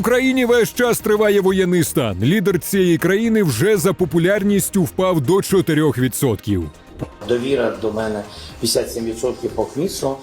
Україні весь час триває воєнний стан. Лідер цієї країни вже за популярністю впав до 4%. Довіра до мене 57% по КМІСу.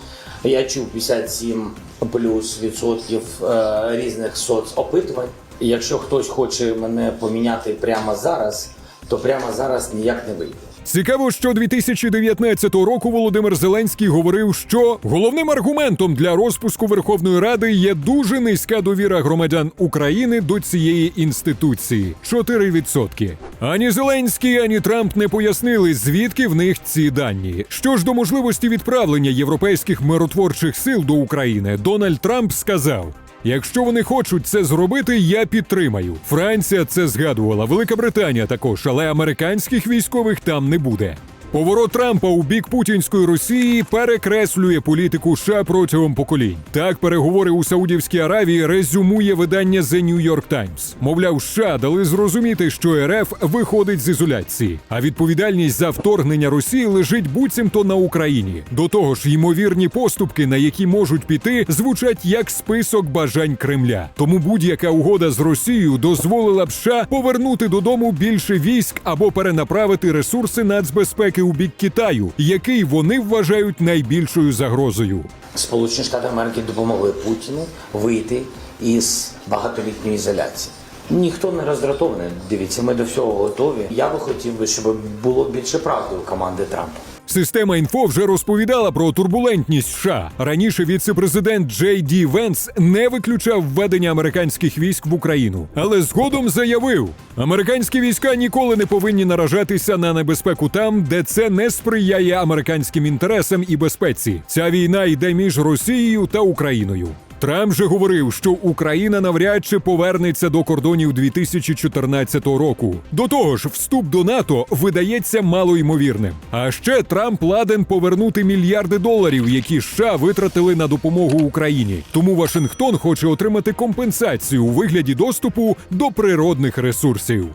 Я чув 57 плюс відсотків е, різних соцопитувань. Якщо хтось хоче мене поміняти прямо зараз, то прямо зараз ніяк не вийде. Цікаво, що 2019 року Володимир Зеленський говорив, що головним аргументом для розпуску Верховної Ради є дуже низька довіра громадян України до цієї інституції 4%. Ані Зеленський, ані Трамп не пояснили, звідки в них ці дані. Що ж до можливості відправлення європейських миротворчих сил до України, Дональд Трамп сказав. Якщо вони хочуть це зробити, я підтримаю. Франція це згадувала, Велика Британія також, але американських військових там не буде. Поворот Трампа у бік путінської Росії перекреслює політику США протягом поколінь. Так, переговори у Саудівській Аравії резюмує видання The New York Times. Мовляв, США дали зрозуміти, що РФ виходить з ізоляції, а відповідальність за вторгнення Росії лежить буцімто на Україні. До того ж, ймовірні поступки, на які можуть піти, звучать як список бажань Кремля. Тому будь-яка угода з Росією дозволила б США повернути додому більше військ або перенаправити ресурси нацбезпеки у бік Китаю, який вони вважають найбільшою загрозою. Сполучені Штати Америки допомогли Путіну вийти із багатолітньої ізоляції. Ніхто не роздратований. Дивіться, ми до всього готові. Я би хотів би, щоб було більше правди у команди Трампа. Система інфо вже розповідала про турбулентність США. Раніше віце-президент Джей Ді Венс не виключав введення американських військ в Україну, але згодом заявив: американські війська ніколи не повинні наражатися на небезпеку там, де це не сприяє американським інтересам і безпеці. Ця війна йде між Росією та Україною. Трамп же говорив, що Україна навряд чи повернеться до кордонів 2014 року. До того ж, вступ до НАТО видається малоймовірним. А ще Трамп ладен повернути мільярди доларів, які США витратили на допомогу Україні. Тому Вашингтон хоче отримати компенсацію у вигляді доступу до природних ресурсів.